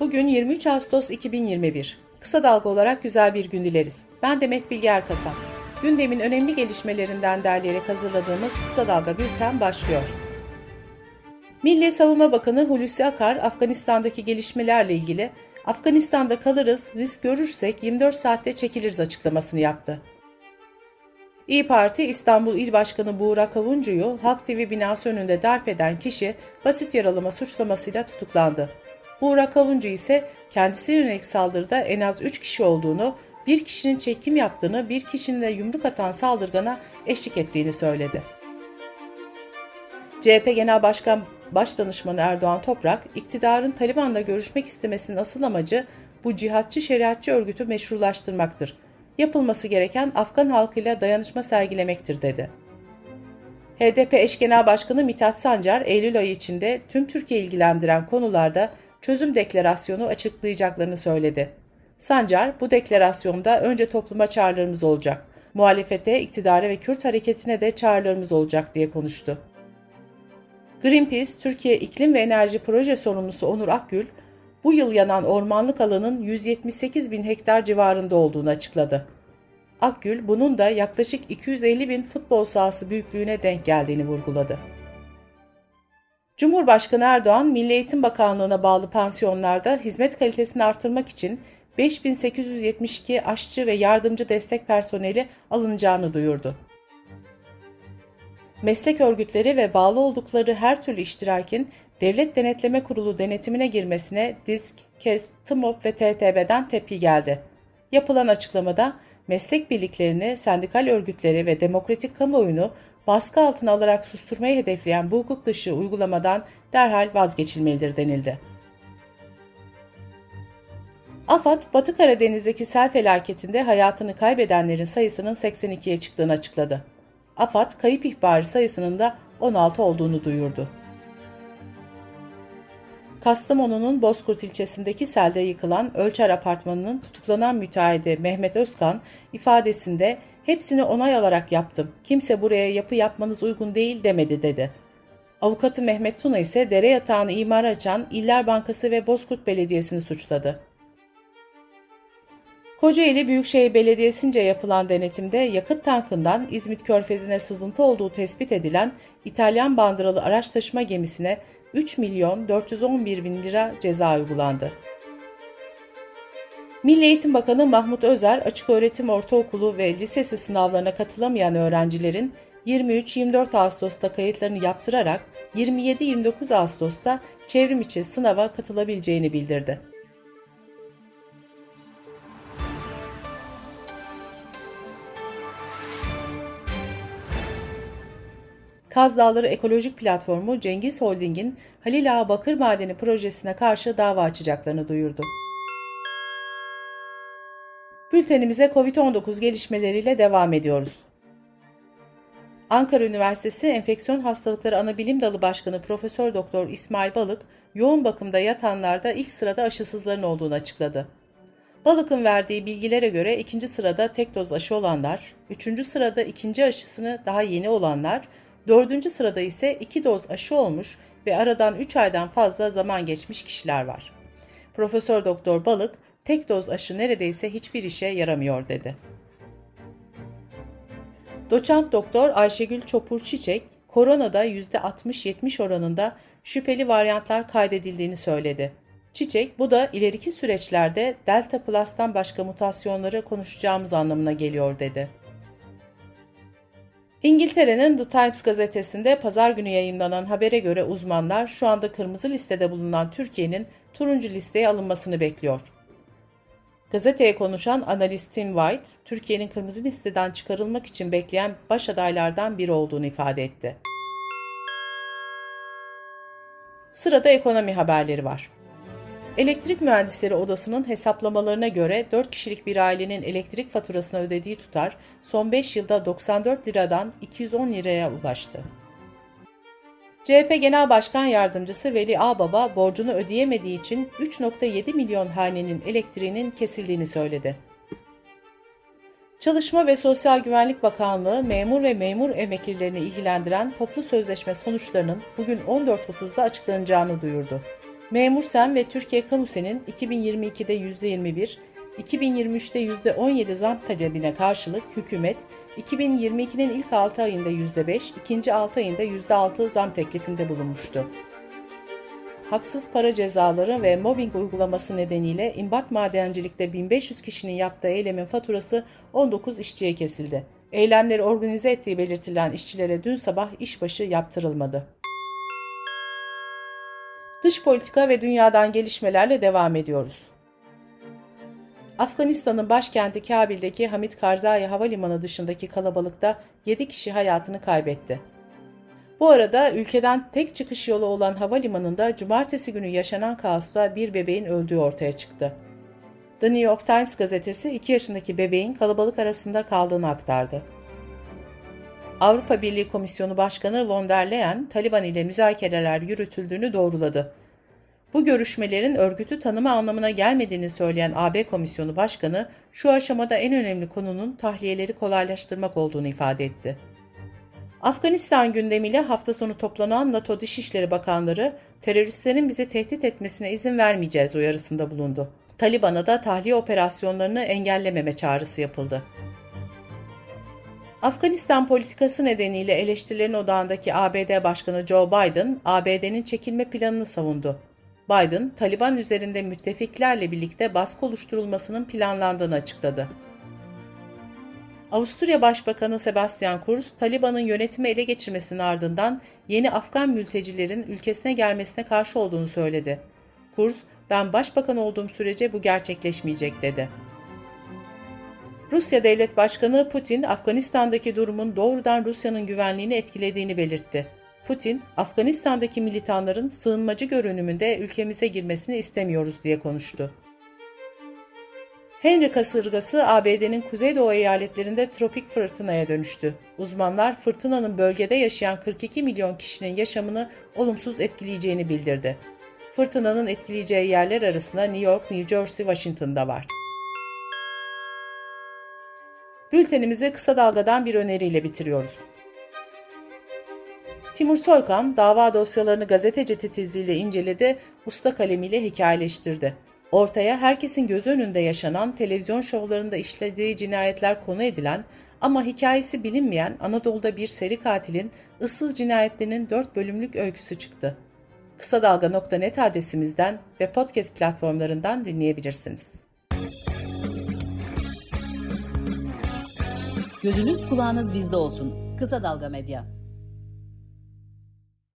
Bugün 23 Ağustos 2021. Kısa dalga olarak güzel bir gün dileriz. Ben Demet Bilge Erkasap. Gündemin önemli gelişmelerinden derleyerek hazırladığımız Kısa Dalga Bülten başlıyor. Milli Savunma Bakanı Hulusi Akar, Afganistan'daki gelişmelerle ilgili Afganistan'da kalırız, risk görürsek 24 saatte çekiliriz açıklamasını yaptı. İyi Parti İstanbul İl Başkanı Buğra Kavuncu'yu Halk TV binası önünde darp eden kişi basit yaralama suçlamasıyla tutuklandı. Buğra Kavuncu ise kendisine yönelik saldırıda en az 3 kişi olduğunu, bir kişinin çekim yaptığını, bir kişinin de yumruk atan saldırgana eşlik ettiğini söyledi. CHP Genel Başkan Başdanışmanı Erdoğan Toprak, iktidarın Taliban'la görüşmek istemesinin asıl amacı bu cihatçı şeriatçı örgütü meşrulaştırmaktır. Yapılması gereken Afgan halkıyla dayanışma sergilemektir dedi. HDP eş genel başkanı Mithat Sancar, Eylül ayı içinde tüm Türkiye ilgilendiren konularda çözüm deklarasyonu açıklayacaklarını söyledi. Sancar, bu deklarasyonda önce topluma çağrılarımız olacak, muhalefete, iktidara ve Kürt hareketine de çağrılarımız olacak diye konuştu. Greenpeace, Türkiye İklim ve Enerji Proje Sorumlusu Onur Akgül, bu yıl yanan ormanlık alanın 178 bin hektar civarında olduğunu açıkladı. Akgül, bunun da yaklaşık 250 bin futbol sahası büyüklüğüne denk geldiğini vurguladı. Cumhurbaşkanı Erdoğan, Milli Eğitim Bakanlığı'na bağlı pansiyonlarda hizmet kalitesini artırmak için 5872 aşçı ve yardımcı destek personeli alınacağını duyurdu. Meslek örgütleri ve bağlı oldukları her türlü iştirakin Devlet Denetleme Kurulu denetimine girmesine DİSK, KES, TMOP ve TTB'den tepki geldi. Yapılan açıklamada meslek birliklerini, sendikal örgütleri ve demokratik kamuoyunu baskı altına alarak susturmayı hedefleyen bu hukuk dışı uygulamadan derhal vazgeçilmelidir denildi. AFAD, Batı Karadeniz'deki sel felaketinde hayatını kaybedenlerin sayısının 82'ye çıktığını açıkladı. AFAD, kayıp ihbarı sayısının da 16 olduğunu duyurdu. Kastamonu'nun Bozkurt ilçesindeki selde yıkılan Ölçer Apartmanı'nın tutuklanan müteahhidi Mehmet Özkan ifadesinde hepsini onay alarak yaptım. Kimse buraya yapı yapmanız uygun değil demedi dedi. Avukatı Mehmet Tuna ise dere yatağını imara açan İller Bankası ve Bozkurt Belediyesi'ni suçladı. Kocaeli Büyükşehir Belediyesi'nce yapılan denetimde yakıt tankından İzmit Körfezi'ne sızıntı olduğu tespit edilen İtalyan bandıralı araç taşıma gemisine 3 milyon 411 bin lira ceza uygulandı. Milli Eğitim Bakanı Mahmut Özer, açık öğretim ortaokulu ve lisesi sınavlarına katılamayan öğrencilerin 23-24 Ağustos'ta kayıtlarını yaptırarak 27-29 Ağustos'ta çevrim içi sınava katılabileceğini bildirdi. Kaz Dağları Ekolojik Platformu Cengiz Holding'in Halil Ağa Bakır Madeni projesine karşı dava açacaklarını duyurdu. Bültenimize COVID-19 gelişmeleriyle devam ediyoruz. Ankara Üniversitesi Enfeksiyon Hastalıkları Anabilim Dalı Başkanı Profesör Doktor İsmail Balık, yoğun bakımda yatanlarda ilk sırada aşısızların olduğunu açıkladı. Balık'ın verdiği bilgilere göre ikinci sırada tek doz aşı olanlar, üçüncü sırada ikinci aşısını daha yeni olanlar, dördüncü sırada ise iki doz aşı olmuş ve aradan 3 aydan fazla zaman geçmiş kişiler var. Profesör Doktor Balık, tek doz aşı neredeyse hiçbir işe yaramıyor dedi. Doçent Doktor Ayşegül Çopur Çiçek, koronada %60-70 oranında şüpheli varyantlar kaydedildiğini söyledi. Çiçek, bu da ileriki süreçlerde Delta Plus'tan başka mutasyonları konuşacağımız anlamına geliyor dedi. İngiltere'nin The Times gazetesinde pazar günü yayımlanan habere göre uzmanlar şu anda kırmızı listede bulunan Türkiye'nin turuncu listeye alınmasını bekliyor. Gazeteye konuşan analist Tim White, Türkiye'nin kırmızı listeden çıkarılmak için bekleyen baş adaylardan biri olduğunu ifade etti. Sırada ekonomi haberleri var. Elektrik Mühendisleri Odası'nın hesaplamalarına göre 4 kişilik bir ailenin elektrik faturasına ödediği tutar son 5 yılda 94 liradan 210 liraya ulaştı. CHP Genel Başkan Yardımcısı Veli Ağbaba borcunu ödeyemediği için 3.7 milyon hanenin elektriğinin kesildiğini söyledi. Çalışma ve Sosyal Güvenlik Bakanlığı memur ve memur emeklilerini ilgilendiren toplu sözleşme sonuçlarının bugün 14.30'da açıklanacağını duyurdu. Memur Sen ve Türkiye Kamusen'in 2022'de %21, 2023'te %17 zam talebine karşılık hükümet 2022'nin ilk 6 ayında %5, ikinci 6 ayında %6 zam teklifinde bulunmuştu. Haksız para cezaları ve mobbing uygulaması nedeniyle imbat madencilikte 1500 kişinin yaptığı eylemin faturası 19 işçiye kesildi. Eylemleri organize ettiği belirtilen işçilere dün sabah işbaşı yaptırılmadı. Dış politika ve dünyadan gelişmelerle devam ediyoruz. Afganistan'ın başkenti Kabil'deki Hamid Karzai Havalimanı dışındaki kalabalıkta 7 kişi hayatını kaybetti. Bu arada ülkeden tek çıkış yolu olan havalimanında cumartesi günü yaşanan kaosta bir bebeğin öldüğü ortaya çıktı. The New York Times gazetesi 2 yaşındaki bebeğin kalabalık arasında kaldığını aktardı. Avrupa Birliği Komisyonu Başkanı von der Leyen, Taliban ile müzakereler yürütüldüğünü doğruladı. Bu görüşmelerin örgütü tanıma anlamına gelmediğini söyleyen AB Komisyonu Başkanı, şu aşamada en önemli konunun tahliyeleri kolaylaştırmak olduğunu ifade etti. Afganistan gündemiyle hafta sonu toplanan NATO Dışişleri Bakanları, teröristlerin bizi tehdit etmesine izin vermeyeceğiz uyarısında bulundu. Taliban'a da tahliye operasyonlarını engellememe çağrısı yapıldı. Afganistan politikası nedeniyle eleştirilerin odağındaki ABD Başkanı Joe Biden, ABD'nin çekilme planını savundu. Biden, Taliban üzerinde müttefiklerle birlikte baskı oluşturulmasının planlandığını açıkladı. Avusturya Başbakanı Sebastian Kurz, Taliban'ın yönetimi ele geçirmesinin ardından yeni Afgan mültecilerin ülkesine gelmesine karşı olduğunu söyledi. Kurz, ben başbakan olduğum sürece bu gerçekleşmeyecek dedi. Rusya Devlet Başkanı Putin, Afganistan'daki durumun doğrudan Rusya'nın güvenliğini etkilediğini belirtti. Putin, Afganistan'daki militanların sığınmacı görünümünde ülkemize girmesini istemiyoruz diye konuştu. Henry kasırgası ABD'nin kuzeydoğu eyaletlerinde tropik fırtınaya dönüştü. Uzmanlar fırtınanın bölgede yaşayan 42 milyon kişinin yaşamını olumsuz etkileyeceğini bildirdi. Fırtınanın etkileyeceği yerler arasında New York, New Jersey, Washington'da var. Bültenimizi kısa dalgadan bir öneriyle bitiriyoruz. Timur Soykan dava dosyalarını gazeteci titizliğiyle inceledi, usta kalemiyle hikayeleştirdi. Ortaya herkesin göz önünde yaşanan televizyon şovlarında işlediği cinayetler konu edilen ama hikayesi bilinmeyen Anadolu'da bir seri katilin ıssız cinayetlerinin 4 bölümlük öyküsü çıktı. Kısa Dalga.net adresimizden ve podcast platformlarından dinleyebilirsiniz. Gözünüz kulağınız bizde olsun. Kısa Dalga Medya.